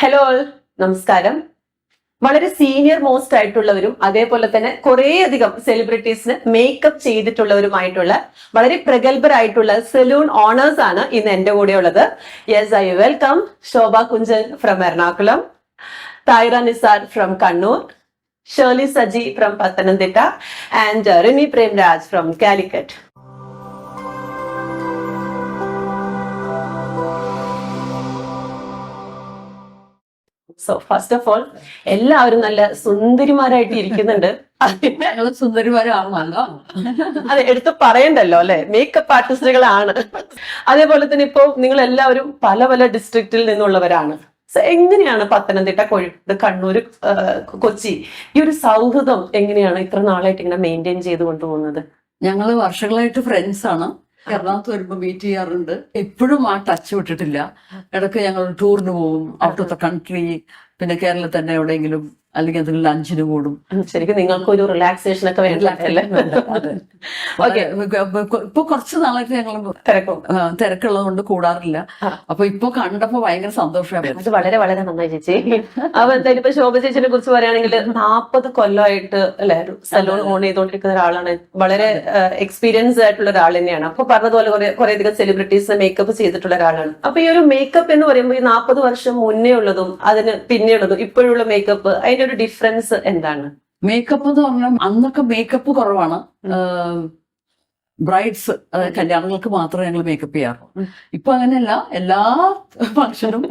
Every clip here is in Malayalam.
ഹലോ ഓൾ നമസ്കാരം. വളരെ സീനിയർ മോസ്റ്റ് ആയിട്ടുള്ളവരും അതേപോലെ തന്നെ കുറേയധികം സെലിബ്രിറ്റീസിന് മേക്കപ്പ് ചെയ്തിട്ടുള്ളവരുമായിട്ടുള്ള വളരെ പ്രഗത്ഭരായിട്ടുള്ള സലൂൺ ഓണേഴ്സ് ആണ് ഇന്ന് എന്റെ കൂടെ ഉള്ളത്. Yes I welcome Shobha Kunchan from Ernakulam Thahira Nisar from Kannur Shirley Saji from Pathanamthitta and Rini Premraj from Calicut. So first of all എല്ലാവരും നല്ല സുന്ദരിമാരായിട്ട് ഇരിക്കുന്നുണ്ട്. സുന്ദരിമാരാണോ ഞങ്ങൾ സുന്ദരിമാരാണല്ലോ അതെ എടുത്ത് പറയണ്ടല്ലോ അല്ലെ? മേക്കപ്പ് ആർട്ടിസ്റ്റുകളാണ് അതേപോലെ തന്നെ ഇപ്പോ നിങ്ങൾ എല്ലാവരും പല പല ഡിസ്ട്രിക്റ്റിൽ നിന്നുള്ളവരാണ്. So, എങ്ങനെയാണ് പത്തനംതിട്ട കോഴിക്കോട് കണ്ണൂർ കൊച്ചി ഈ ഒരു സൗഹൃദം എങ്ങനെയാണ് ഇത്ര നാളായിട്ട് ഇങ്ങനെ മെയിന്റെയിൻ ചെയ്ത് കൊണ്ടുപോകുന്നത്? ഞങ്ങൾ വർഷങ്ങളായിട്ട് ഫ്രണ്ട്സ് ആണ്. എറണാകുളത്ത് വരുമ്പോ മീറ്റ് ചെയ്യാറുണ്ട്. എപ്പോഴും ആ ടച്ച് വിട്ടിട്ടില്ല. ഇടയ്ക്ക് ഞങ്ങൾ ടൂറിന് പോകും. ഔട്ട് ഓഫ് ദ കൺട്രി പിന്നെ കേരളത്തിൽ തന്നെ എവിടെയെങ്കിലും അല്ലെങ്കിൽ എന്തെങ്കിലും ലഞ്ചിന് കൂടും. ശരിക്കും നിങ്ങൾക്ക് ഒരു റിലാക്സേഷൻ ഒക്കെ അതെ. ഓക്കെ ഇപ്പൊ കുറച്ച് നാളായിട്ട് ഞങ്ങൾ തിരക്കും. തിരക്കുള്ളത് കൊണ്ട് കൂടാറില്ല. അപ്പൊ ഇപ്പൊ കണ്ടപ്പോ ഭയങ്കര സന്തോഷമായി വളരെ വളരെ നന്നായി ചേച്ചി. അപ്പൊ എന്തായാലും ഇപ്പൊ ശോഭ ചേച്ചിനെ കുറിച്ച് പറയുകയാണെങ്കിൽ നാപ്പത് കൊല്ലമായിട്ട് അല്ലെ സലൂൺ ഓൺ ചെയ്തുകൊണ്ടിരിക്കുന്ന ഒരാളാണ്. വളരെ എക്സ്പീരിയൻസ് ആയിട്ടുള്ള ഒരാൾ തന്നെയാണ്. അപ്പൊ പറഞ്ഞതുപോലെ കുറെ കുറെ അധികം സെലിബ്രിറ്റീസ് മേക്കപ്പ് ചെയ്തിട്ടുള്ള ഒരാളാണ്. അപ്പൊ ഈ ഒരു മേക്കപ്പ് എന്ന് പറയുമ്പോൾ ഈ നാപ്പത് വർഷം മുന്നേ ഉള്ളതും അതിന് പിന്നെയുള്ളതും ഇപ്പോഴുള്ള മേക്കപ്പ് അതിന്റെ ഒരു ഡിഫറൻസ് എന്താണ്? മേക്കപ്പ് എന്ന് പറഞ്ഞാൽ അന്നൊക്കെ മേക്കപ്പ് കുറവാണ്. ബ്രൈഡ്സ് കല്യാണങ്ങൾക്ക് മാത്രമേ ഞങ്ങൾ മേക്കപ്പ് ചെയ്യാറുള്ളൂ. ഇപ്പൊ അങ്ങനെയല്ല എല്ലാ ഫംഗ്ഷനും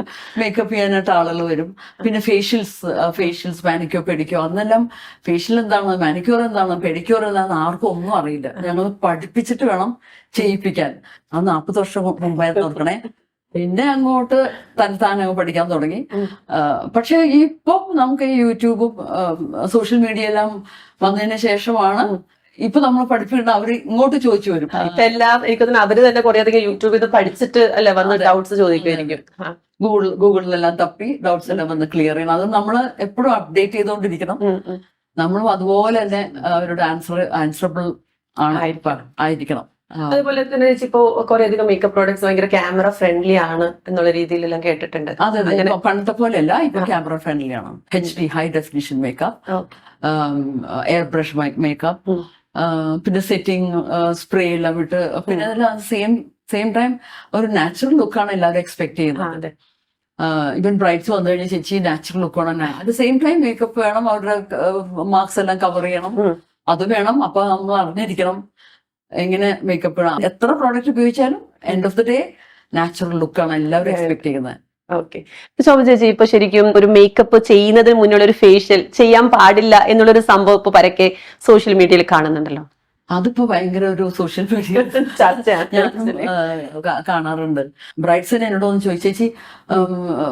മേക്കപ്പ് ചെയ്യാനായിട്ട് ആളുകൾ വരും. പിന്നെ ഫേഷ്യൽസ് ഫേഷ്യൽസ് മാനിക്യോ പെഡിക്യോ അന്നെല്ലാം ഫേഷ്യൽ എന്താണ് മാനിക്യൂർ എന്താണ് പെഡിക്യൂർ എന്താണെന്ന് ആർക്കും ഒന്നും അറിയില്ല. ഞങ്ങൾ പഠിപ്പിച്ചിട്ട് വേണം ചെയ്യിപ്പിക്കാൻ. ആ നാൽപ്പത് വർഷം മുമ്പായി നോക്കണേ പിന്നെ അങ്ങോട്ട് തലസ്ഥാനം പഠിക്കാൻ തുടങ്ങി പക്ഷെ ഇപ്പം നമുക്ക് ഈ യൂട്യൂബും സോഷ്യൽ മീഡിയ എല്ലാം വന്നതിന് ശേഷമാണ് ഇപ്പൊ നമ്മൾ പഠിപ്പിക്കേണ്ട അവർ ഇങ്ങോട്ട് ചോദിച്ചു വരും ഇപ്പൊ എല്ലാം എനിക്ക് തോന്നുന്നു അവർ തന്നെ കുറെ അധികം യൂട്യൂബിൽ നിന്ന് പഠിച്ചിട്ട് അല്ലെ വന്ന്. ഡൗട്ട്സ് ചോദിക്കുമായിരിക്കും. ഗൂഗിൾ ഗൂഗിളിലെല്ലാം തപ്പി ഡൗട്ട്സ് എല്ലാം വന്ന് ക്ലിയർ ചെയ്യണം അത് നമ്മൾ എപ്പോഴും അപ്ഡേറ്റ് ചെയ്തുകൊണ്ടിരിക്കണം. നമ്മളും അതുപോലെ തന്നെ അവരുടെ ആൻസർ ആൻസറബിൾ ആണ് ആയിരിക്കണം. അതുപോലെ തന്നെ ഇപ്പോ കുറെ അധികം മേക്കപ്പ് പ്രോഡക്ട്സ് ഭയങ്കര ക്യാമറ ഫ്രണ്ട്ലി ആണ് എന്നുള്ള രീതിയിലെല്ലാം കേട്ടിട്ടുണ്ട്. അതെ പണ്ടത്തെ പോലെയല്ല ഇപ്പൊ ക്യാമറ ഫ്രണ്ട്ലി ആണ്. H D high definition makeup. Air brush makeup. പിന്നെ സെറ്റിംഗ് സ്പ്രേ എല്ലാം വിട്ട് പിന്നെ അതെല്ലാം സെയിം സെയിം ടൈം ഒരു നാച്ചുറൽ ലുക്കാണ് എല്ലാവരും എക്സ്പെക്ട് ചെയ്യുന്നത്. ഇവൻ ബ്രൈറ്റ്സ് വന്നു കഴിഞ്ഞാൽ ചേച്ചി നാച്ചുറൽ ലുക്ക് വേണം അറ്റ് സെയിം ടൈം മേക്കപ്പ് വേണം അവരുടെ മാർക്സ് എല്ലാം കവർ ചെയ്യണം. അത് വേണം അപ്പൊ നമ്മൾ അറിഞ്ഞിരിക്കണം. എങ്ങനെ മേക്കപ്പ് ആണ് എത്ര പ്രോഡക്റ്റ് ഉപയോഗിച്ചാലും end of the day natural ലുക്കാണ് എല്ലാവരും എക്സ്പെക്ട് ചെയ്യുന്നത്. ഓക്കെ ശോഭ ചേച്ചി ഇപ്പൊ ശരിക്കും ഒരു മേക്കപ്പ് ചെയ്യുന്നതിന് മുന്നുള്ള ഒരു ഫേഷ്യൽ ചെയ്യാൻ പാടില്ല എന്നുള്ളൊരു സംഭവം ഇപ്പൊ പരക്കെ സോഷ്യൽ മീഡിയയിൽ കാണുന്നുണ്ടല്ലോ. അതിപ്പോ ഭയങ്കര ഒരു സോഷ്യൽ മീഡിയ ഞാൻ കാണാറുണ്ട്. ബ്രൈറ്റ്സൺ എന്നോട് ഒന്ന് ചോദിച്ചേച്ചി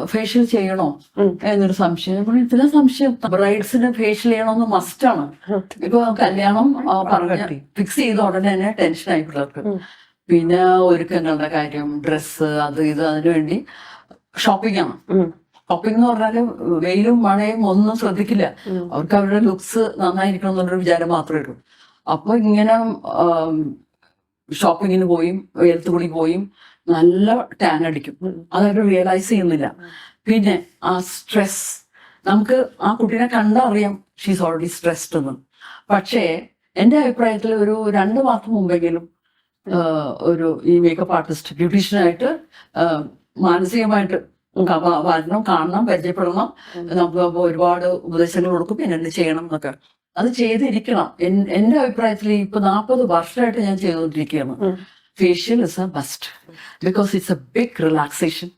ഫേഷ്യൽ ചെയ്യണോ? എന്നൊരു സംശയം. ഇതിലെ സംശയം. ബ്രൈഡ്സിന് ഫേഷ്യൽ ചെയ്യണോന്ന് മസ്റ്റ് ആണ്. ഇപ്പൊ കല്യാണം പറഞ്ഞു ഫിക്സ് ചെയ്ത ഉടനെ തന്നെ ടെൻഷൻ ആയി പിള്ളേർക്ക്. പിന്നെ ഒരുക്കങ്ങളുടെ കാര്യം? ഡ്രസ്സ് അത് ഇത് അതിനു വേണ്ടി ഷോപ്പിംഗ് ആണ്. ഷോപ്പിംഗ് എന്ന് പറഞ്ഞാൽ വെയിലും മഴയും ഒന്നും ശ്രദ്ധിക്കില്ല. അവർക്ക് അവരുടെ ലുക്സ് നന്നായിരിക്കണം എന്നുള്ളൊരു വിചാരം മാത്രമേ ഉള്ളൂ. അപ്പൊ ഇങ്ങനെ ഷോപ്പിങ്ങിന് പോയും വെയിലത്ത് കൂടി പോയും നല്ല ടാൻ അടിക്കും. അതവർ റിയലൈസ് ചെയ്യുന്നില്ല. പിന്നെ ആ സ്ട്രെസ് നമുക്ക് ആ കുട്ടീനെ കണ്ടറിയാം ഷീസ് ഓൾറെഡി സ്ട്രെസ്ഡ് എന്ന്. പക്ഷേ എന്റെ അഭിപ്രായത്തിൽ ഒരു രണ്ട് മാസം മുമ്പെങ്കിലും ഒരു ഈ മേക്കപ്പ് ആർട്ടിസ്റ്റ് ബ്യൂട്ടീഷ്യനായിട്ട് മാനസികമായിട്ട് വരണം കാണണം പരിചയപ്പെടണം. നമുക്ക് ഒരുപാട് ഉപദേശങ്ങൾ കൊടുക്കും പിന്നെ എന്ത് ചെയ്യണം എന്നൊക്കെ. അത് ചെയ്തിരിക്കണം. എന്റെ അഭിപ്രായത്തിൽ ഇപ്പൊ നാൽപ്പത് വർഷമായിട്ട് ഞാൻ ചെയ്തുകൊണ്ടിരിക്കുകയാണ്. Facial is a best because it's a big relaxation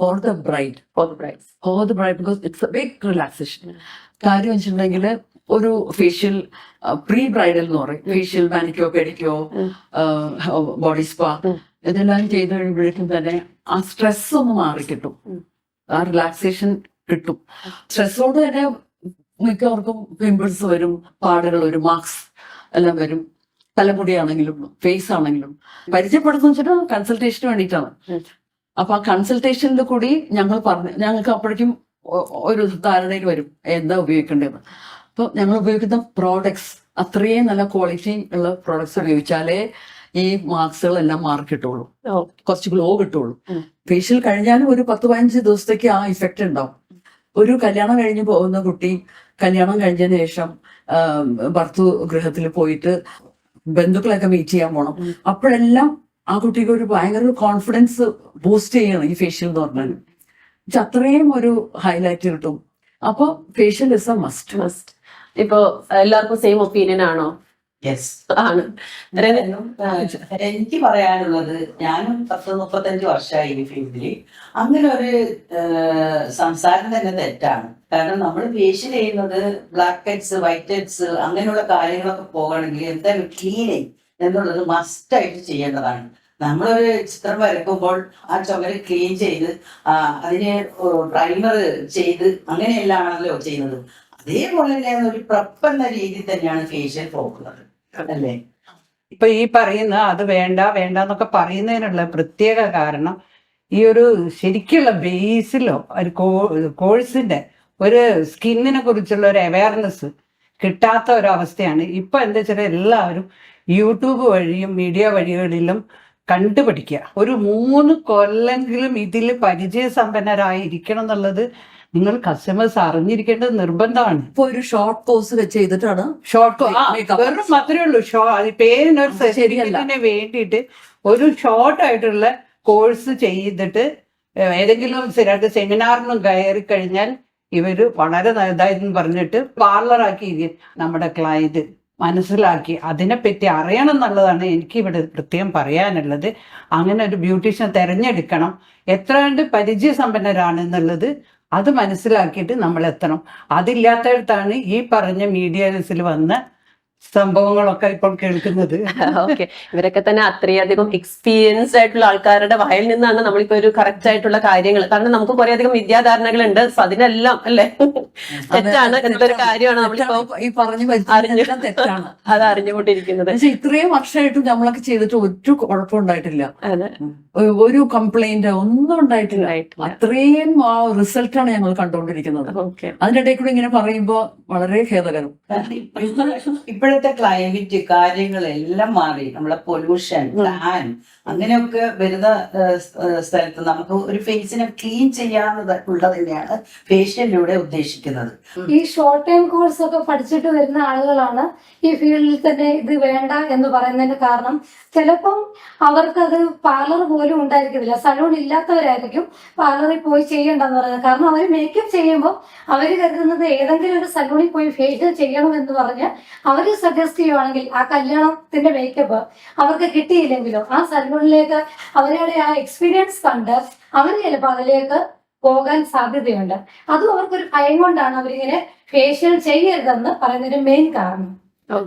for the bride for the bride for the bride because it's a big relaxation കാര്യം വെച്ചിട്ടുണ്ടെങ്കിൽ ഒരു ഫേഷ്യൽ പ്രീ ബ്രൈഡൽ എന്ന് പറയും. Facial manicure pedicure body spa. ഇതെല്ലാം ചെയ്ത് കഴിയുമ്പോഴേക്കും തന്നെ ആ സ്ട്രെസ് ഒന്ന് മാറി കിട്ടും ആ റിലാക്സേഷൻ കിട്ടും. സ്ട്രെസ്സോട് തന്നെ മിക്കവർക്കും പിമ്പിൾസ് വരും പാടുകൾ വരും മാർക്സ് എല്ലാം വരും. തലമുടിയാണെങ്കിലും ഫേസ് ആണെങ്കിലും. പരിചയപ്പെടുത്തുന്ന വെച്ചിട്ട് കൺസൾട്ടേഷന് വേണ്ടിയിട്ടാണ്. അപ്പൊ ആ കൺസൾട്ടേഷനിൽ കൂടി ഞങ്ങൾ പറഞ്ഞു ഞങ്ങൾക്ക് അപ്പോഴേക്കും ഒരു ധാരണയിൽ വരും എന്താ ഉപയോഗിക്കേണ്ടതെന്ന് അപ്പൊ ഞങ്ങൾ ഉപയോഗിക്കുന്ന പ്രോഡക്ട്സ് അത്രയും നല്ല ക്വാളിറ്റി ഉള്ള പ്രോഡക്ട്സ് ഉപയോഗിച്ചാലേ ഈ മാർക്സുകളെല്ലാം മാർക്ക് കിട്ടുള്ളൂ കുറച്ച് ഗ്ലോ കിട്ടുള്ളൂ. ഫേഷ്യൽ കഴിഞ്ഞാലും ഒരു പത്ത് പതിനഞ്ച് ദിവസത്തേക്ക് ആ ഇഫക്റ്റ് ഉണ്ടാവും. ഒരു കല്യാണം കഴിഞ്ഞ് പോകുന്ന കുട്ടി കല്യാണം കഴിഞ്ഞതിന് ശേഷം ഭർത്തു ഗൃഹത്തിൽ പോയിട്ട് ബന്ധുക്കളൊക്കെ മീറ്റ് ചെയ്യാൻ പോണം. അപ്പോഴെല്ലാം ആ കുട്ടിക്ക് ഒരു ഭയങ്കര കോൺഫിഡൻസ് ബൂസ്റ്റ് ചെയ്യണം ഈ ഫേഷ്യൽ എന്ന് പറഞ്ഞാൽ അത്രയും ഒരു ഹൈലൈറ്റ് കിട്ടും. അപ്പൊ facial is a must must ഇപ്പോ എല്ലാവർക്കും സെയിം ഒപ്പീനിയൻ ആണോ? യെസ് ആണ്. എനിക്ക് പറയാനുള്ളത് ഞാനും പത്ത് മുപ്പത്തഞ്ച് വർഷമായി ഈ ഫീൽഡിൽ അങ്ങനെ ഒരു സംസാരം തന്നെ തെറ്റാണ്. കാരണം നമ്മൾ ഫേഷ്യൽ ചെയ്യുന്നത് ബ്ലാക്ക് ഹെഡ്സ് വൈറ്റ് ഹെഡ്സ് അങ്ങനെയുള്ള കാര്യങ്ങളൊക്കെ പോകണമെങ്കിൽ എന്തായാലും ക്ലീനിങ് എന്നുള്ളത് മസ്റ്റ് ആയിട്ട് ചെയ്യേണ്ടതാണ്. നമ്മളൊരു ചിത്രം വരക്കുമ്പോൾ ആ ചുമര് ക്ലീൻ ചെയ്ത് അതിനെ അതിന് പ്രൈമർ ചെയ്ത് അങ്ങനെയെല്ലാമാണല്ലോ ചെയ്യുന്നത്. അതേപോലെ തന്നെ ഒരു പ്രപ്പ് എന്ന രീതിയിൽ തന്നെയാണ് ഫേഷ്യൽ പോകുന്നത് അല്ലേ ഇപ്പൊ ഈ പറയുന്ന അത് വേണ്ട വേണ്ട എന്നൊക്കെ പറയുന്നതിനുള്ള പ്രത്യേക കാരണം ഈ ഒരു ശരിക്കുള്ള ബേസിലോ ഒരു കോഴ്സിന്റെ ഒരു സ്കിന്നിനെ കുറിച്ചുള്ള ഒരു അവയർനെസ് കിട്ടാത്ത ഒരു അവസ്ഥയാണ് ഇപ്പൊ എന്താ വെച്ചാൽ എല്ലാവരും യൂട്യൂബ് വഴിയും മീഡിയ വഴികളിലും കണ്ടുപിടിക്കുക. ഒരു മൂന്ന് കൊല്ലെങ്കിലും ഇതിൽ പരിചയസമ്പന്നരായിരിക്കണം എന്നുള്ളത് നിങ്ങൾ കസ്റ്റമേഴ്സ് അറിഞ്ഞിരിക്കേണ്ടത് നിർബന്ധമാണ്. ഇപ്പൊ ഒരു ഷോർട്ട് കോഴ്സ് ചെയ്തിട്ടാണ് ഷോർട്ട് കോഴ്സ് വെറും മാത്രമേ ഉള്ളൂ. ഷോ പേരിനൊരു. സർട്ടിഫിക്കറ്റിന് വേണ്ടിയിട്ട് ഒരു ഷോർട്ട് ആയിട്ടുള്ള കോഴ്സ് ചെയ്തിട്ട് ഏതെങ്കിലും സ്ഥിരമായിട്ട് സെമിനാറിനും കയറി കഴിഞ്ഞാൽ ഇവർ വളരെ ഇതായിരുന്നു പറഞ്ഞിട്ട് പാർലറാക്കി നമ്മുടെ ക്ലയന്റ് മനസ്സിലാക്കി. അതിനെപ്പറ്റി അറിയണം എന്നുള്ളതാണ് എനിക്ക് ഇവിടെ പ്രത്യേകം പറയാനുള്ളത്. അങ്ങനെ ഒരു ബ്യൂട്ടീഷ്യൻ തിരഞ്ഞെടുക്കണം. എത്ര കണ്ട് പരിചയസമ്പന്നരാണ് എന്നുള്ളത് അത് മനസ്സിലാക്കിയിട്ട് നമ്മൾ എത്തണം അതില്ലാത്തടത്താണ് ഈ പറഞ്ഞ മീഡിയസിൽ വന്ന സംഭവങ്ങളൊക്കെ ഇപ്പോൾ കേൾക്കുന്നത്. ഓക്കെ ഇവരൊക്കെ തന്നെ അത്രയധികം എക്സ്പീരിയൻസ് ആയിട്ടുള്ള ആൾക്കാരുടെ വായിൽ നിന്നാണ് നമ്മളിപ്പോ ഒരു കറക്റ്റ് ആയിട്ടുള്ള കാര്യങ്ങൾ. കാരണം നമുക്ക് കുറെ അധികം വിദ്യാധാരണകളുണ്ട്. സോ അതിനെല്ലാം അല്ലെ? തെറ്റാണ്. എന്തൊരു കാര്യമാണ് നമ്മളിപ്പോ ഈ പറഞ്ഞു തെറ്റാണ്. അത് അറിഞ്ഞുകൊണ്ടിരിക്കുന്നത്. പക്ഷെ ഇത്രയും വർഷമായിട്ടും നമ്മളൊക്കെ ചെയ്തിട്ട് ഒരു കുഴപ്പം ഉണ്ടായിട്ടില്ല ഒരു കംപ്ലൈന്റ് ഒന്നും ഉണ്ടായിട്ടില്ല. അത്രയും ആ റിസൾട്ടാണ് ഞങ്ങൾ കണ്ടുകൊണ്ടിരിക്കുന്നത്. അതിനിടയിൽ കൂടെ ഇങ്ങനെ പറയുമ്പോ വളരെ ഖേദകരം. കാരണം ഇപ്പോഴത്തെ- ക്ലൈമറ്റ് കാര്യങ്ങളെല്ലാം മാറി. നമ്മളെ പൊല്യൂഷൻ ടാൻ അങ്ങനെയൊക്കെ വരുന്ന സ്ഥലത്ത് നമുക്ക് ഒരു ഫേസിനെ ക്ലീൻ ചെയ്യാവുന്നത് ഉള്ളത് തന്നെയാണ് ഫേഷ്യലിലൂടെ ഉദ്ദേശിക്കുന്നത്. ഈ ഷോർട്ട് ടൈം കോഴ്സ് ഒക്കെ പഠിച്ചിട്ട് വരുന്ന ആളുകളാണ് ഈ ഫീൽഡിൽ തന്നെ ഇത് വേണ്ട എന്ന് പറയുന്നതിന്റെ കാരണം ചിലപ്പം അവർക്കത് പാർലർ പോലും ഉണ്ടായിരിക്കത്തില്ല. സലൂൺ ഇല്ലാത്തവരായിരിക്കും പാർലറിൽ പോയി ചെയ്യേണ്ടെന്ന് പറയുന്നത്. കാരണം അവർ മേക്കപ്പ് ചെയ്യുമ്പോൾ അവർ കരുതുന്നത് ഏതെങ്കിലും ഒരു സലൂണിൽ പോയി ഫേഷ്യൽ ചെയ്യണം എന്ന് പറഞ്ഞ് അവർ സജസ്റ്റ് ചെയ്യുവാണെങ്കിൽ ആ കല്യാണത്തിന്റെ മേക്കപ്പ് അവർക്ക് കിട്ടിയില്ലെങ്കിലോ ആ സലൂണിലേക്ക് അവരുടെ ആ എക്സ്പീരിയൻസ് കണ്ട് അവർ ചിലപ്പോൾ അതിലേക്ക് പോകാൻ സാധ്യതയുണ്ട്. അതും അവർക്കൊരു ഭയം കൊണ്ടാണ് അവരിങ്ങനെ ഫേഷ്യൽ ചെയ്യരുതെന്ന് പറയുന്നതിന് മെയിൻ കാരണം.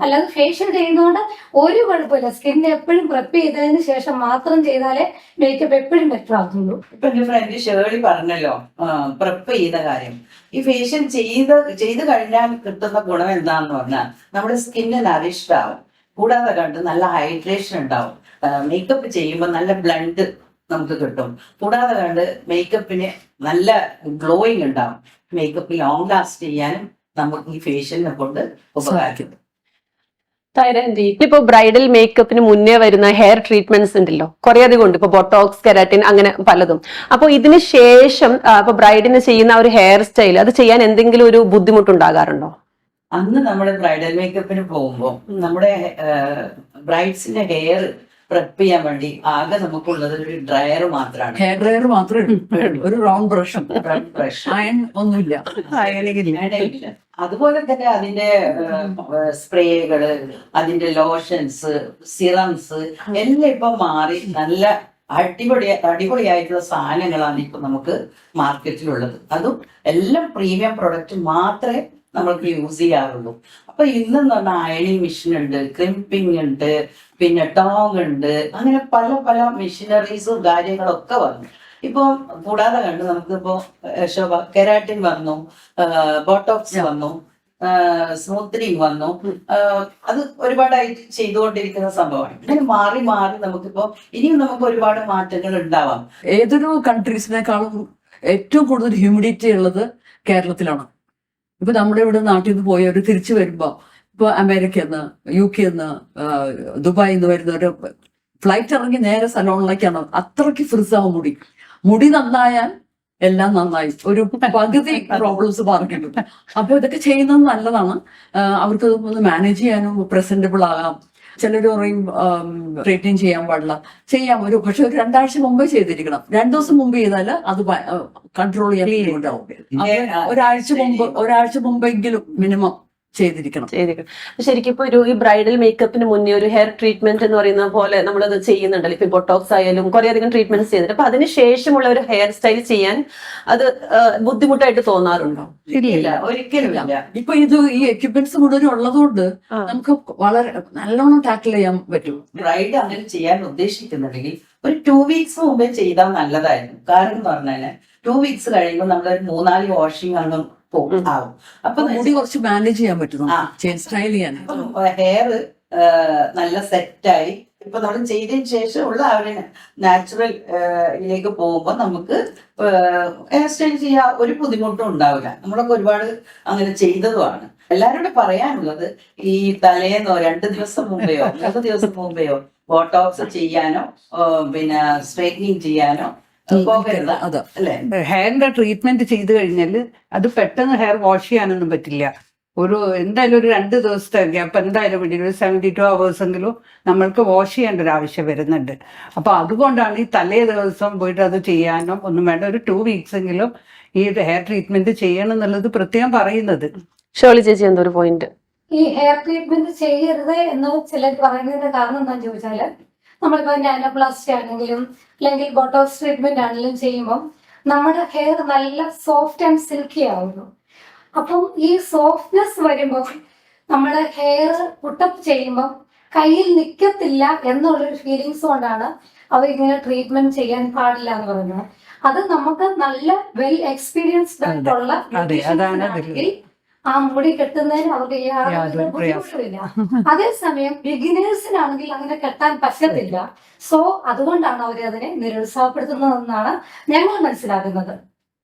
അല്ലാതെ ഫേഷ്യൽ ചെയ്യുന്നതുകൊണ്ട് ഒരു കുഴപ്പമില്ല. സ്കിൻ എപ്പോഴും പ്രിപ്പ് ചെയ്തതിന് ശേഷം മാത്രം ചെയ്താലേ മേക്കപ്പ് എപ്പോഴും ബെറ്റർ ആകുന്നുള്ളൂ ഇപ്പൊ എന്റെ ഫ്രണ്ട് ഷേർലി പറഞ്ഞല്ലോ പ്രിപ്പ് ചെയ്ത കാര്യം. ഈ ഫേഷ്യൽ ചെയ്ത് ചെയ്ത് കഴിഞ്ഞാൽ കിട്ടുന്ന ഗുണം എന്താണെന്ന് പറഞ്ഞാൽ നമ്മുടെ സ്കിന്നിന് അരിഷ്ടാവും കൂടാതെ കണ്ട് നല്ല ഹൈഡ്രേഷൻ ഉണ്ടാവും. മേക്കപ്പ് ചെയ്യുമ്പോൾ നല്ല ബ്ലണ്ട് നമുക്ക് കിട്ടും. കൂടാതെ കണ്ട് മേക്കപ്പിന് നല്ല ഗ്ലോയിങ് ഉണ്ടാവും. മേക്കപ്പ് ലോങ് ലാസ്റ്റ് ചെയ്യാനും നമുക്ക് ഈ ഫേഷ്യലിനെ കൊണ്ട് ഉപകാരിക്കും തൈരൻഡി ഇപ്പൊ ബ്രൈഡൽ മേക്കപ്പിന് മുന്നേ വരുന്ന ഹെയർ ട്രീറ്റ്മെന്റ്സ് ഉണ്ടല്ലോ. കുറെ അധികം ഉണ്ട്. ഇപ്പൊ ബൊട്ടോക്സ് കെരാറ്റിൻ അങ്ങനെ പലതും. അപ്പൊ ഇതിന് ശേഷം ഇപ്പൊ ബ്രൈഡിന് ചെയ്യുന്ന ഒരു ഹെയർ സ്റ്റൈൽ അത് ചെയ്യാൻ എന്തെങ്കിലും ഒരു ബുദ്ധിമുട്ടുണ്ടാകാറുണ്ടോ? അന്ന് നമ്മൾ ബ്രൈഡൽ മേക്കപ്പിന് പോകുമ്പോൾ നമ്മുടെ ബ്രൈഡ്സിന്റെ ഹെയർ പ്രെപ്പ് ചെയ്യാൻ വേണ്ടി ആകെ നമുക്കുള്ളത് ഒരു ഡ്രയർ മാത്രമാണ് ഹെയർ ഡ്രയർ മാത്രമേ ഉള്ളൂ. ഒരു റൗണ്ട് ബ്രഷ് ബ്രഷ് അയൺ ഒന്നുമില്ല. അതുപോലെ തന്നെ അതിന്റെ സ്പ്രേകൾ അതിന്റെ ലോഷൻസ് സിറംസ് എല്ലാം ഇപ്പൊ മാറി നല്ല അടിപൊളി അടിപൊളിയായിട്ടുള്ള സാധനങ്ങളാണ് ഇപ്പൊ നമുക്ക് മാർക്കറ്റിലുള്ളത് അതും എല്ലാം പ്രീമിയം പ്രൊഡക്റ്റ് മാത്രമേ നമ്മൾക്ക് യൂസ് ചെയ്യാറുള്ളൂ. അപ്പൊ ഇന്നെന്ന് പറഞ്ഞാൽ അയണിങ് മെഷീൻ ഉണ്ട് ക്രിമ്പിംഗ് ഉണ്ട് പിന്നെ ടോങ് ഉണ്ട് അങ്ങനെ പല പല മെഷീനറീസും കാര്യങ്ങളൊക്കെ വന്നു. ഇപ്പൊ കൂടാതെ കണ്ട് നമുക്കിപ്പോ ശോഭ കെരാറ്റിൻ വന്നു ബോട്ടോക്സ് വന്നു സ്മൂത്തനിങ് വന്നു. അത് ഒരുപാടായിട്ട് ചെയ്തുകൊണ്ടിരിക്കുന്ന സംഭവമാണ്. ഇങ്ങനെ മാറി മാറി നമുക്കിപ്പോ ഇനിയും നമുക്ക് ഒരുപാട് മാറ്റങ്ങൾ ഉണ്ടാവാം. ഏതൊരു കൺട്രീസിനേക്കാളും ഏറ്റവും കൂടുതൽ ഹ്യൂമിഡിറ്റി ഉള്ളത് കേരളത്തിലാണ്. ഇപ്പൊ നമ്മുടെ ഇവിടെ നാട്ടിൽ നിന്ന് പോയവർ തിരിച്ചു വരുമ്പോ ഇപ്പൊ അമേരിക്കയിൽ നിന്ന് യു കെ നിന്ന് ദുബായിൽ നിന്ന് വരുന്നവര് ഫ്ലൈറ്റ് ഇറങ്ങി നേരെ സലോണിലേക്കാണ്. അത്രയ്ക്ക് ഫ്രിസാവും മുടി. മുടി നന്നായാൽ എല്ലാം നന്നായി. ഒരു പകുതി പ്രോബ്ലംസ് പറഞ്ഞിട്ടുണ്ട് അപ്പൊ ഇതൊക്കെ ചെയ്യുന്നത് നല്ലതാണ്. അവർക്ക് ഒന്ന് മാനേജ് ചെയ്യാനും പ്രസന്റബിൾ ആകാം. ചിലർ പറയും ട്രീറ്റ്മെന്റ് ചെയ്യാൻ പാടില്ല. ചെയ്യാം. ഒരു പക്ഷെ ഒരു രണ്ടാഴ്ച മുമ്പേ ചെയ്തിരിക്കണം. രണ്ടു ദിവസം മുമ്പ് ചെയ്താൽ അത് കൺട്രോൾ ചെയ്യാൻ ഒരാഴ്ച മുമ്പ് ഒരാഴ്ച മുമ്പെങ്കിലും മിനിമം. ചെയ്തിരിക്കണം. ചെയ്തിരിക്കണം. ശരിക്കും ഇപ്പൊ ഒരു ഈ ബ്രൈഡൽ മേക്കപ്പിന് മുന്നേ ഒരു ഹെയർ ട്രീറ്റ്മെന്റ് എന്ന് പറയുന്ന പോലെ നമ്മൾ നമ്മളത് ചെയ്യുന്നുണ്ടല്ലോ. ഇപ്പൊ ബൊട്ടോക്സ് ആയാലും കുറെ അധികം ട്രീറ്റ്മെന്റ് ചെയ്യുന്നുണ്ട്. അപ്പൊ അതിന് ശേഷമുള്ള ഒരു ഹെയർ സ്റ്റൈൽ ചെയ്യാൻ അത് ബുദ്ധിമുട്ടായിട്ട് തോന്നാറുണ്ടോ? ഇല്ല ഒരിക്കലും ഇപ്പൊ ഇത് ഈ എക്യുപ്മെന്റ്സ് മുഴുവൻ ഉള്ളതുകൊണ്ട്. നമുക്ക് വളരെ നല്ലോണം ടാക്കിൾ ചെയ്യാൻ പറ്റും. ബ്രൈഡ് അങ്ങനെ ചെയ്യാൻ ഉദ്ദേശിക്കുന്നുണ്ടെങ്കിൽ ഒരു ടു വീക്സ് മുമ്പേ ചെയ്താൽ നല്ലതായിരുന്നു. കാരണം എന്ന് പറഞ്ഞാൽ ടു വീക്സ് കഴിയുമ്പോൾ നമ്മളൊരു മൂന്നാൽ വാഷിംഗ് അങ്ങ് പോകും. ആവും. അപ്പൊ മുടി കുറച്ച് മാനേജ് ചെയ്യാൻ പറ്റും. സ്റ്റൈൽ ചെയ്യാൻ. ഹെയർ നല്ല സെറ്റായി ഇപ്പൊ നമ്മൾ ചെയ്തതിന് ശേഷം ഉള്ള ഒരു നാച്ചുറൽ ഇതിലേക്ക് പോകുമ്പോൾ നമുക്ക് ഹെയർ സ്റ്റൈൽ ചെയ്യാൻ ഒരു ബുദ്ധിമുട്ടും ഉണ്ടാവില്ല. നമ്മളൊക്കെ ഒരുപാട് അങ്ങനെ ചെയ്തതുമാണ്. എല്ലാവരോടും പറയാനുള്ളത് ഈ തലേന്നോ രണ്ട് ദിവസം മുമ്പെയോ മൂന്ന് ദിവസം മുമ്പെയോ ബോട്ടോക്സ് ചെയ്യാനോ പിന്നെ സ്ട്രൈറ്റനിങ് ചെയ്യാനോ ഹെയറിന്റെ ട്രീറ്റ്മെന്റ് ചെയ്ത് കഴിഞ്ഞാൽ അത് പെട്ടെന്ന് ഹെയർ വാഷ് ചെയ്യാനൊന്നും പറ്റില്ല. ഒരു എന്തായാലും ഒരു രണ്ട് ദിവസത്തെ ഗ്യാപ്പ് എന്തായാലും വേണ്ടി ഒരു സെവന്റി ടു അവേഴ്സ് എങ്കിലും നമ്മൾക്ക് വാഷ് ചെയ്യേണ്ട ഒരു ആവശ്യം വരുന്നുണ്ട്. അപ്പൊ അതുകൊണ്ടാണ് ഈ തലേ ദിവസം പോയിട്ട് അത് ചെയ്യാനോ ഒന്നും വേണ്ട. ഒരു ടു വീക്സ് എങ്കിലും ഈ ഹെയർ ട്രീറ്റ്മെന്റ് ചെയ്യണം എന്നുള്ളത് പ്രത്യേകം പറയുന്നത്. ഷോളി ചേച്ചി എന്തൊരു പോയിന്റ് ഈ ഹെയർ ട്രീറ്റ്മെന്റ് ചെയ്യരുത് എന്ന് ചിലർ പറയുന്നതിന്റെ കാരണം എന്താണെന്ന് ചോദിച്ചാൽ നമ്മളിപ്പോ നാനോപ്ലാസ്റ്റി ആണെങ്കിലും അല്ലെങ്കിൽ ബോട്ടോക്സ് ട്രീറ്റ്മെന്റ് ആണെങ്കിലും ചെയ്യുമ്പോൾ നമ്മുടെ ഹെയർ നല്ല സോഫ്റ്റ് ആൻഡ് സിൽക്കി ആവുന്നു അപ്പം ഈ സോഫ്റ്റ്നെസ് വരുമ്പോൾ നമ്മുടെ ഹെയർ പുട്ടപ്പ് ചെയ്യുമ്പോൾ കയ്യിൽ നിൽക്കത്തില്ല എന്നുള്ളൊരു ഫീലിങ്സ് കൊണ്ടാണ് അവരിങ്ങനെ ട്രീറ്റ്മെന്റ് ചെയ്യാൻ പാടില്ല എന്ന് പറയുന്നത് അത് നമുക്ക് നല്ല വെൽ എക്സ്പീരിയൻസ്ഡ്. ആയിട്ടുള്ള ആ മുടി കെട്ടുന്നതിന് അവർക്ക് യാതൊരു ബുദ്ധിമുട്ടുമില്ല. അതേസമയം ബിഗിനേഴ്സിനാണെങ്കിൽ അങ്ങനെ കെട്ടാൻ പറ്റത്തില്ല. സോ അതുകൊണ്ടാണ് അവർ അതിനെ നിരുത്സാഹപ്പെടുത്തുന്നതെന്നാണ് ഞങ്ങൾ മനസ്സിലാക്കുന്നത്.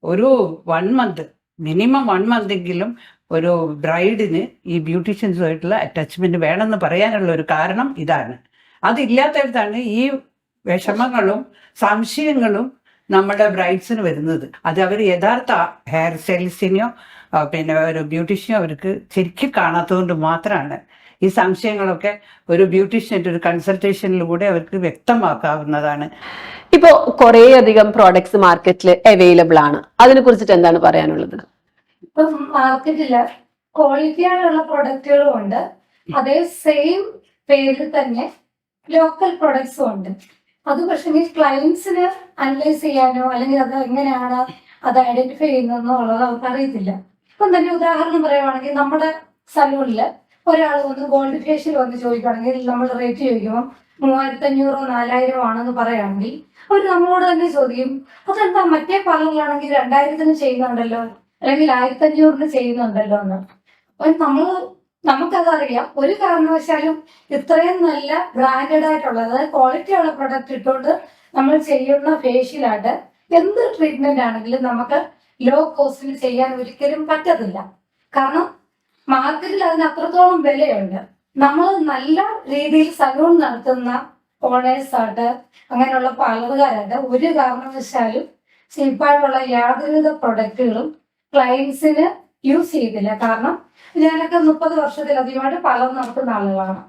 ഒരു one month minimum one month എങ്കിലും ഒരു ബ്രൈഡിന് ഈ ബ്യൂട്ടീഷ്യൻസുമായിട്ടുള്ള അറ്റാച്ച്മെന്റ് വേണമെന്ന് പറയാനുള്ള ഒരു കാരണം ഇതാണ്. അതില്ലാത്തടത്താണ് ഈ വിഷമങ്ങളും സംശയങ്ങളും നമ്മുടെ ബ്രൈഡ്സിന് വരുന്നത്. അത് അവർ യഥാർത്ഥ ഹെയർ സ്റ്റൈലിസ്റ്റിനെയോ പിന്നെ ഒരു ബ്യൂട്ടീഷ്യൻ അവർക്ക് ശരിക്കും കാണാത്തതുകൊണ്ട് മാത്രമാണ്. ഈ സംശയങ്ങളൊക്കെ ഒരു ബ്യൂട്ടീഷ്യന്റെ ഒരു കൺസൾട്ടേഷനിലൂടെ അവർക്ക് വ്യക്തമാക്കാവുന്നതാണ്. ഇപ്പോൾ കുറേ അധികം പ്രോഡക്ട്സ് മാർക്കറ്റിൽ അവൈലബിൾ ആണ്. അതിനെ കുറിച്ചിട്ട് എന്താണ് പറയാനുള്ളത്? ഇപ്പം മാർക്കറ്റിൽ ക്വാളിറ്റി ആയിട്ടുള്ള പ്രൊഡക്റ്റുകളും ഉണ്ട്. അതേ സെയിം പേരിൽ തന്നെ ലോക്കൽ പ്രൊഡക്ട്സും ഉണ്ട്. അത് പക്ഷേ ക്ലയൻസിന് അനലൈസ് ചെയ്യാനോ അല്ലെങ്കിൽ അത് എങ്ങനെയാണ് അത് ഐഡന്റിഫൈ ചെയ്യുന്നതെന്നോ ഉള്ളത് അവർക്ക് അറിയത്തില്ല. ഇപ്പം തന്നെ ഉദാഹരണം പറയുവാണെങ്കിൽ നമ്മുടെ സലൂണിൽ ഒരാൾ വന്ന് ഗോൾഡ് ഫേഷ്യൽ വന്ന് ചോദിക്കുകയാണെങ്കിൽ നമ്മൾ റേറ്റ് ചോദിക്കുമ്പോൾ മൂവായിരത്തി അഞ്ഞൂറോ നാലായിരമോ ആണെന്ന് പറയുകയാണെങ്കിൽ അവർ നമ്മളോട് തന്നെ ചോദിക്കും അതെന്താ മറ്റേ പാർലറിലാണെങ്കിൽ രണ്ടായിരത്തിന് ചെയ്യുന്നുണ്ടല്ലോ? അല്ലെങ്കിൽ ആയിരത്തി അഞ്ഞൂറിന് ചെയ്യുന്നുണ്ടല്ലോ എന്ന്? നമ്മൾ നമ്മൾ നമുക്കതറിയാം. ഒരു കാരണവശാലും ഇത്രയും നല്ല ബ്രാൻഡഡ് ആയിട്ടുള്ള അതായത് ക്വാളിറ്റി ഉള്ള പ്രൊഡക്റ്റ് ഇട്ടുകൊണ്ട് നമ്മൾ ചെയ്യുന്ന ഫേഷ്യലായിട്ട് എന്ത് ട്രീറ്റ്മെന്റ് ആണെങ്കിലും നമുക്ക് ലോ കോസ്റ്റിൽ ചെയ്യാൻ ഒരിക്കലും പറ്റത്തില്ല. കാരണം മാർക്കറ്റിൽ അതിന് അത്രത്തോളം വിലയുണ്ട്. നമ്മൾ നല്ല രീതിയിൽ സലൂൺ നടത്തുന്ന ഓണേഴ്സ് ആയിട്ട് അങ്ങനെയുള്ള പാർലറുകാരായിട്ട് ഒരു കാരണവശാലും ചീപ്പായിട്ടുള്ള യാതൊരുവിധ പ്രൊഡക്റ്റുകളും ക്ലയൻസിന് യൂസ് ചെയ്തില്ല കാരണം ഞാനൊക്കെ മുപ്പത് വർഷത്തിലധികമായിട്ട് പാർലർ നടത്തുന്ന ആളുകളാണ്.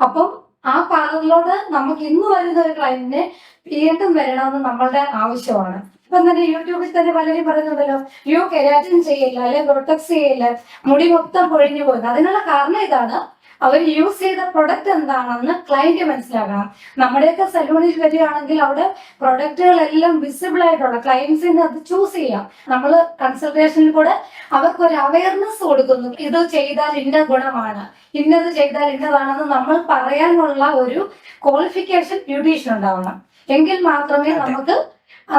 അപ്പം ആ പാർലറിലോട് നമുക്ക് ഇന്ന് വരുന്ന ഒരു ക്ലയന്റിനെ വീണ്ടും വരണമെന്ന് നമ്മളുടെ ആവശ്യമാണ്. ഇപ്പം തന്നെ യൂട്യൂബിൽ തന്നെ പലരും പറയുന്നുണ്ടല്ലോ യു കെരാറ്റിൻ ചെയ്യില്ല അല്ലെ പ്രൊട്ടക്സ് ചെയ്യില്ല മുടി മൊത്തം പൊഴിഞ്ഞു പോകുന്നത് അതിനുള്ള കാരണം ഇതാണ് അവർ യൂസ് ചെയ്ത പ്രൊഡക്റ്റ് എന്താണെന്ന് ക്ലയന്റ് മനസ്സിലാക്കണം. നമ്മുടെയൊക്കെ സലൂണിൽ വരികയാണെങ്കിൽ അവിടെ പ്രൊഡക്റ്റുകളെല്ലാം വിസിബിൾ ആയിട്ടുള്ള ക്ലയൻസിന് അത് ചൂസ് ചെയ്യാം. നമ്മൾ കൺസൾട്ടേഷനിൽ കൂടെ അവർക്ക് ഒരു അവയർനെസ് കൊടുക്കുന്നു ഇത് ചെയ്താൽ ഇന്ന ഗുണമാണ് ഇന്നത് ചെയ്താൽ ഇന്നതാണെന്ന് നമ്മൾ പറയാനുള്ള ഒരു ക്വാളിഫിക്കേഷൻ ബ്യൂട്ടീഷ്യൻ ഉണ്ടാവണം. എങ്കിൽ മാത്രമേ നമുക്ക്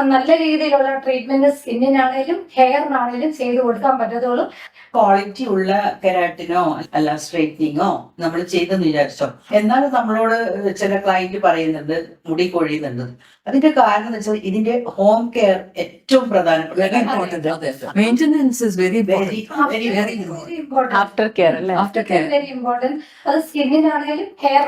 നല്ല രീതിയിലുള്ള ട്രീറ്റ്മെന്റ് സ്കിന്നിനാണേലും ഹെയറിനാണേലും ചെയ്തു കൊടുക്കാൻ പറ്റത്തുള്ളൂ. ക്വാളിറ്റി ഉള്ള കെരാട്ടിനോ അല്ല സ്ട്രൈറ്റനിങ്ങോ നമ്മൾ ചെയ്തെന്ന് വിചാരിച്ചോ? എന്നാലും നമ്മളോട് ചില ക്ലയന്റ് പറയുന്നുണ്ട് മുടി കൊഴിയുന്നുണ്ട് അതിന്റെ കാരണം എന്ന് വെച്ചാൽ ഇതിന്റെ ഹോം കെയർ ഏറ്റവും പ്രധാനപ്പെട്ട is very very very very very important after care അല്ലേ? ആഫ്റ്റർ കെയർ വെരി അത് സ്കിന്നിനാണെങ്കിലും ഹെയർ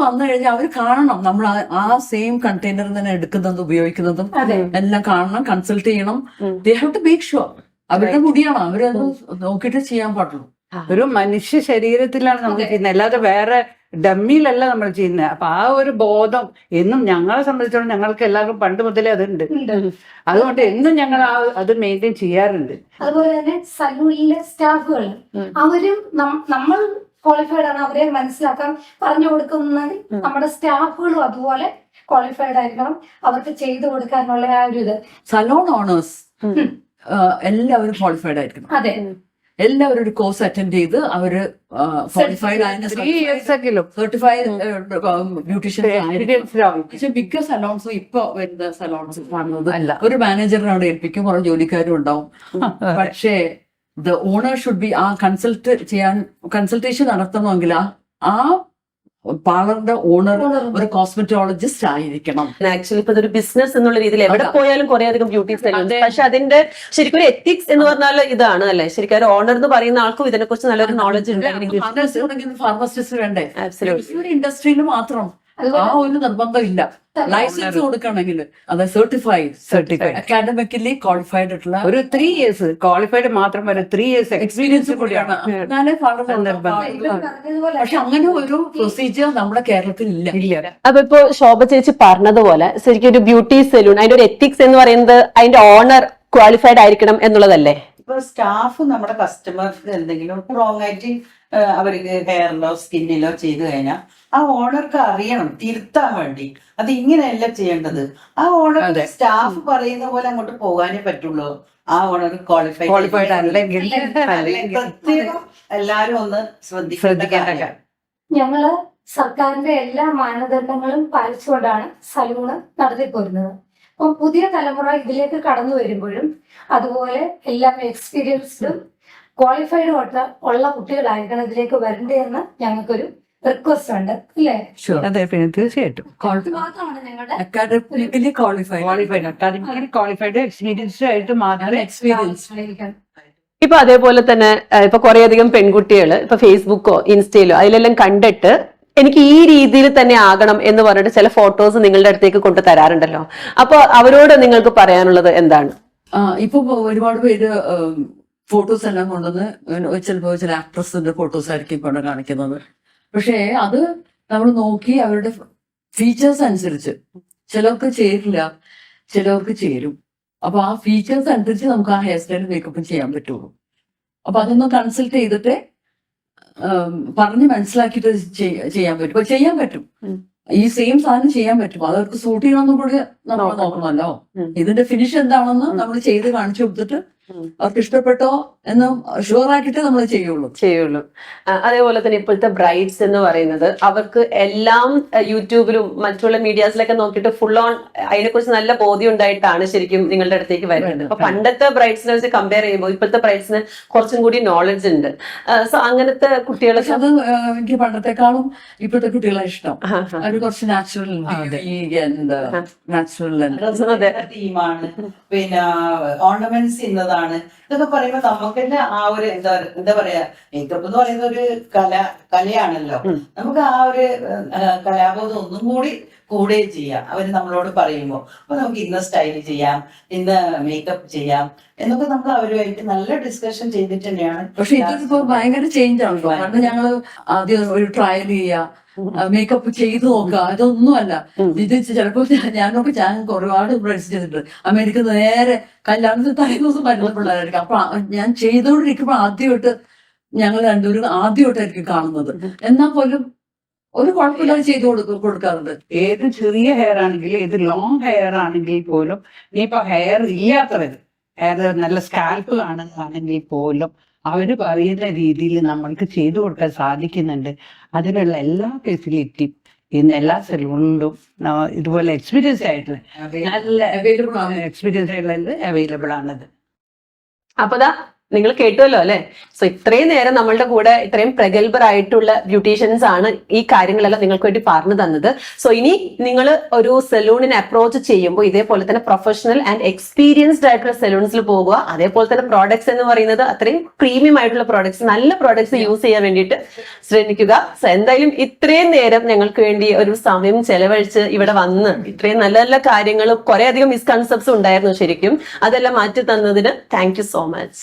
വന്നു കഴിഞ്ഞാൽ അവർ കാണണം. നമ്മൾ ആ- സെയിം കണ്ടെയ്നർ തന്നെ എടുക്കുന്നതും ഉപയോഗിക്കുന്നതും എല്ലാം കാണണം കൺസൾട്ട് ചെയ്യണം. They have to make sure അവരുടെ മുടിയാണ്. അവരത് നോക്കിയിട്ട് ചെയ്യാൻ പാടുള്ളൂ. ഒരു മനുഷ്യ ശരീരത്തിലാണ് നമ്മൾ. ചെയ്യുന്നത്. അല്ലാതെ വേറെ ഡമ്മിയിലല്ല നമ്മൾ ചെയ്യുന്നത്. അപ്പൊ ആ ഒരു ബോധം എന്നും ഞങ്ങളെ സംബന്ധിച്ചോളം ഞങ്ങൾക്ക് എല്ലാവർക്കും പണ്ട് മുതലേ അതുണ്ട്. ഉണ്ട്. അതുകൊണ്ട് എന്നും ഞങ്ങൾ ആ അത് മെയിന്റെയിൻ ചെയ്യാറുണ്ട്. അതുപോലെ തന്നെ സലൂണിലെ സ്റ്റാഫുകൾ അവരും നമ്മൾ ക്വാളിഫൈഡ് ആണ്. അവരെ മനസ്സിലാക്കാൻ പറഞ്ഞു കൊടുക്കുന്നത്. നമ്മുടെ സ്റ്റാഫുകളും അതുപോലെ ക്വാളിഫൈഡ് ആയിരിക്കണം. അവർക്ക് ചെയ്തു കൊടുക്കാനുള്ള ആ ഒരു ഇത്. സലോൺ ഓണേഴ്സ് എല്ലാവരും ക്വാളിഫൈഡ് ആയിരിക്കണം. അതെ. എല്ലാവരും ഒരു കോഴ്സ് അറ്റൻഡ് ചെയ്ത് അവർ ക്വാളിഫൈഡ് സർട്ടിഫൈഡ് ബ്യൂട്ടീഷ്യൻ എക്സ്പീരിയൻസ്ഡ് ആവും. പക്ഷെ മിക്ക സലോൺസും ഇപ്പൊ വരുന്ന സലോൺസ് കാണുന്നത് ഒരു മാനേജറിനോട് ഏൽപ്പിക്കും കുറെ ജോലിക്കാരും ഉണ്ടാവും. പക്ഷേ the owner should be ah consult ചെയ്യാൻ കൺസൾട്ടേഷൻ നടത്തണമെങ്കിൽ ആ പാർലറിന്റെ ഓണർ ഒരു കോസ്മെറ്റോളജിസ്റ്റ് ആയിരിക്കണം. ആക്ച്വലി ഇപ്പൊ ഒരു ബിസിനസ് എന്നുള്ള രീതിയിൽ എവിടെ പോയാലും കുറെ അധികം ബ്യൂട്ടി പക്ഷെ അതിന്റെ ശരിക്കും ഒരു എത്തിക്സ് എന്ന് പറഞ്ഞാൽ ഇതാണ് അല്ലെ? ശരിക്കും ഒരു ഓണർ എന്ന് പറയുന്ന ആൾക്കും ഇതിനെക്കുറിച്ച് നല്ലൊരു നോളജ് ഉണ്ട്. ഫാർമസിസ്റ്റ് വേണ്ടേ? ഇൻഡസ്ട്രിയിൽ മാത്രം ആ ഒരു നിർബന്ധം ഇല്ല ലൈസൻസ് കൊടുക്കണമെങ്കിൽ അത് സർട്ടിഫൈഡ് സർട്ടിഫൈഡ് അക്കാഡമിക്കലി ക്വാളിഫൈഡ് ആയിട്ടുള്ള ഒരു ത്രീ ഇയേഴ്സ് ക്വാളിഫൈഡ് മാത്രം വരെ ത്രീ ഇയേഴ്സ് എക്സ്പീരിയൻസ് കൂടിയാണ്. എന്നാലേ നിർബന്ധം. പറഞ്ഞതുപോലെ പക്ഷെ അങ്ങനെ ഒരു പ്രൊസീജിയർ നമ്മുടെ കേരളത്തിൽ ഇല്ല. ഇല്ല. അപ്പൊ ഇപ്പൊ ശോഭ ചേച്ചി പറഞ്ഞതുപോലെ ശരിക്കും ഒരു ബ്യൂട്ടി സെലൂൺ അതിന്റെ ഒരു എത്തിക്സ് എന്ന് പറയുന്നത് അതിന്റെ ഓണർ ക്വാളിഫൈഡ് ആയിരിക്കണം എന്നുള്ളതല്ലേ? ഇപ്പൊ സ്റ്റാഫ് നമ്മുടെ കസ്റ്റമർക്ക് എന്തെങ്കിലും റോങ് ആയിട്ട് അവർക്ക് ഹെയറിലോ സ്കിന്നിലോ ചെയ്തു കഴിഞ്ഞാൽ ആ ഓണർക്ക് അറിയണം തിരുത്താൻ വേണ്ടി. അത് ഇങ്ങനെയല്ല ചെയ്യേണ്ടത്? ആ ഓണർ സ്റ്റാഫ് പറയുന്ന പോലെ അങ്ങോട്ട് പോകാനേ പറ്റുള്ളൂ. ആ ഓണർ ക്വാളിഫൈ ക്വാളിഫൈഡ് അല്ലെങ്കിൽ പ്രത്യേകം എല്ലാരും ഒന്ന് ശ്രദ്ധിക്കേണ്ട. ഞങ്ങൾ സർക്കാരിന്റെ എല്ലാ മാനദണ്ഡങ്ങളും പാലിച്ചുകൊണ്ടാണ് സലൂണ് നടത്തിപ്പോരുന്നത് അപ്പം പുതിയ തലമുറ ഇതിലേക്ക് കടന്നു വരുമ്പോഴും അതുപോലെ എല്ലാം എക്സ്പീരിയൻസ്ഡും ക്വാളിഫൈഡും ഉള്ള കുട്ടികളായിരിക്കണം ഇതിലേക്ക് വരണ്ടേ എന്ന് ഞങ്ങൾക്കൊരു റിക്വസ്റ്റ് ഉണ്ട് അല്ലേ? അതെ പിന്നെ തീർച്ചയായിട്ടും. ഇത് മാത്രമാണ് ഞങ്ങളുടെ? Academically qualified qualified academically qualified experienced ആയിട്ട് മാത്രമേ എക്സ്പീരിയൻസ്. ഇപ്പൊ അതേപോലെ തന്നെ ഇപ്പൊ കുറെ അധികം പെൺകുട്ടികൾ ഇപ്പൊ ഫേസ്ബുക്കോ ഇൻസ്റ്റയിലോ അതിലെല്ലാം കണ്ടിട്ട് എനിക്ക് ഈ രീതിയിൽ തന്നെ ആകണം എന്ന് പറഞ്ഞിട്ട് ചില ഫോട്ടോസ് നിങ്ങളുടെ അടുത്തേക്ക് കൊണ്ട് തരാറുണ്ടല്ലോ. അപ്പൊ അവരോട് നിങ്ങൾക്ക് പറയാനുള്ളത് എന്താണ്? ഇപ്പൊ ഒരുപാട് പേര് ഫോട്ടോസ് എല്ലാം കൊണ്ടുവന്ന് ചിലപ്പോ ചില ആക്ട്രസിന്റെ ഫോട്ടോസ് ആയിരിക്കും കൊണ്ട് കാണിക്കുന്നത്. പക്ഷേ അത് നമ്മൾ നോക്കി അവരുടെ ഫീച്ചേഴ്സ് അനുസരിച്ച്. ചിലർക്ക് ചേരില്ല ചിലർക്ക് ചേരും. അപ്പൊ ആ ഫീച്ചേഴ്സ് അനുസരിച്ച് നമുക്ക് ആ ഹെയർ സ്റ്റൈൽ മേക്കപ്പും ചെയ്യാൻ പറ്റുള്ളൂ. അപ്പൊ അതൊന്ന് കൺസൾട്ട് ചെയ്തിട്ട് പറഞ്ഞ് മനസ്സിലാക്കിയിട്ട് ചെയ്യാൻ പറ്റും. അപ്പൊ ചെയ്യാൻ പറ്റും. ഈ സെയിം സാധനം ചെയ്യാൻ പറ്റും. അതവർക്ക് സൂട്ട് ചെയ്യണമെന്നും കൂടി നമ്മൾ നോക്കണം. നോക്കണമല്ലോ. ഇതിന്റെ ഫിനിഷ് എന്താണെന്ന് നമ്മൾ ചെയ്ത് കാണിച്ചു കൊടുത്തിട്ട്. അവർക്ക് ഇഷ്ടപ്പെട്ടോ എന്ന് ഷുവർ ആക്കിയിട്ട് നമ്മൾ ചെയ്യുള്ളൂ. ചെയ്യുള്ളൂ. അതേപോലെ തന്നെ ഇപ്പോഴത്തെ ബ്രൈഡ്സ് എന്ന് പറയുന്നത് അവർക്ക് എല്ലാം യൂട്യൂബിലും മറ്റുള്ള മീഡിയാസിലൊക്കെ നോക്കിയിട്ട് ഫുൾ ഓൺ അതിനെക്കുറിച്ച് നല്ല ബോധ്യം ഉണ്ടായിട്ടാണ് ശരിക്കും നിങ്ങളുടെ അടുത്തേക്ക് വരുന്നത്. അപ്പൊ പണ്ടത്തെ ബ്രൈഡ്സിനെ വെച്ച് കമ്പയർ ചെയ്യുമ്പോൾ ഇപ്പോഴത്തെ ബ്രൈഡ്സിന് കുറച്ചും കൂടി നോളജ് ഉണ്ട്. സോ അങ്ങനത്തെ കുട്ടികളെ അത് എനിക്ക് പണ്ടത്തെക്കാളും ഇപ്പോഴത്തെ കുട്ടികളെ ഇഷ്ടം. അവർ കുറച്ച് നാച്ചുറൽ നാച്ചുറൽ. തീമാണ് പിന്നെ ഓർണമെന്റ്സ് ഇന്നതാണ് ഇതൊക്കെ പറയുമ്പോ നമുക്ക് തന്നെ ആ ഒരു എന്താ എന്താ പറയാ മേക്കപ്പ് എന്ന് പറയുന്ന ഒരു കല കലയാണല്ലോ. നമുക്ക് ആ ഒരു കലാബോധം ഒന്നും കൂടി കൂടെ ചെയ്യാം. അവർ നമ്മളോട് പറയുമ്പോൾ അപ്പൊ നമുക്ക് ഇന്ന സ്റ്റൈൽ ചെയ്യാം ഇന്ന് മേക്കപ്പ് ചെയ്യാം എന്നൊക്കെ നമ്മൾ അവരുമായിട്ട് നല്ല ഡിസ്കഷൻ ചെയ്തിട്ട് തന്നെയാണ് പക്ഷെ ഇതിപ്പോ ഭയങ്കര ചേഞ്ച് ആണല്ലോ. കാരണം ഞങ്ങൾ ആദ്യം ഒരു ട്രയൽ ചെയ്യാ. മേക്കപ്പ് ചെയ്ത് നോക്കുക. അതൊന്നും അല്ല ഇത് ചിലപ്പോ ഞാൻ- ഞാനൊക്കെ ഞാൻ ഒരുപാട് ഇൻഫ്ലുവൻസ് ചെയ്തിട്ടുണ്ട് അമേരിക്ക നേരെ കല്യാണത്തിന് തലേ ദിവസം വരുന്ന പിള്ളേരായിരിക്കും അപ്പൊ ഞാൻ ചെയ്തുകൊണ്ടിരിക്കുമ്പോ ആദ്യമായിട്ട് ഞങ്ങൾ രണ്ടുപേരും ആദ്യമായിട്ടായിരിക്കും കാണുന്നത്. എന്നാൽ പോലും ഒരു കുഴപ്പമില്ലാതെ ചെയ്തു കൊടുക്കും കൊടുക്കാറുണ്ട്. ഏത് ചെറിയ ഹെയർ ആണെങ്കിലും ഏത് ലോങ് ഹെയർ ആണെങ്കിൽ പോലും ഇനിയിപ്പോ ഹെയർ ഇല്ലാത്തവർ ഹെയർ നല്ല സ്കാൽപ്പ് കാണുന്നതാണെങ്കിൽ പോലും അവർ പറയുന്ന രീതിയിൽ നമ്മൾക്ക് ചെയ്തു കൊടുക്കാൻ സാധിക്കുന്നുണ്ട്. അതിനുള്ള എല്ലാ ഫെസിലിറ്റിയും ഇന്ന് എല്ലാ സലൂണിലും ഇതുപോലെ എക്സ്പീരിയൻസ് ആയിട്ട് നല്ല അവൈലബിൾ ആണ്. എക്സ്പീരിയൻസ് ആയിട്ടുള്ള അവൈലബിൾ ആണത്. അപ്പൊ നിങ്ങൾ കേട്ടുവല്ലോ അല്ലെ? സോ ഇത്രയും നേരം നമ്മളുടെ കൂടെ ഇത്രയും പ്രഗത്ഭരായിട്ടുള്ള ബ്യൂട്ടീഷ്യൻസ് ആണ് ഈ കാര്യങ്ങളെല്ലാം നിങ്ങൾക്ക് വേണ്ടി പറഞ്ഞു തന്നത്. സോ ഇനി നിങ്ങൾ ഒരു സലൂണിനെ അപ്രോച്ച് ചെയ്യുമ്പോൾ ഇതേപോലെ തന്നെ പ്രൊഫഷണൽ ആൻഡ് എക്സ്പീരിയൻസ്ഡ് ആയിട്ടുള്ള സലൂൺസിൽ പോകുക. അതേപോലെ തന്നെ പ്രോഡക്ട്സ് എന്ന് പറയുന്നത് അത്രയും പ്രീമിയം ആയിട്ടുള്ള പ്രോഡക്ട്സ് നല്ല പ്രോഡക്ട്സ് യൂസ് ചെയ്യാൻ വേണ്ടിയിട്ട് ശ്രമിക്കുക. സോ എന്തായാലും ഇത്രയും നേരം ഞങ്ങൾക്ക് വേണ്ടി ഒരു സമയം ചെലവഴിച്ച് ഇവിടെ വന്ന് ഇത്രയും നല്ല നല്ല കാര്യങ്ങളും കുറേ അധികം മിസ്കൺസെപ്റ്റ്സ് ഉണ്ടായിരുന്നു ശരിക്കും. അതെല്ലാം മാറ്റി തന്നതിന് thank so much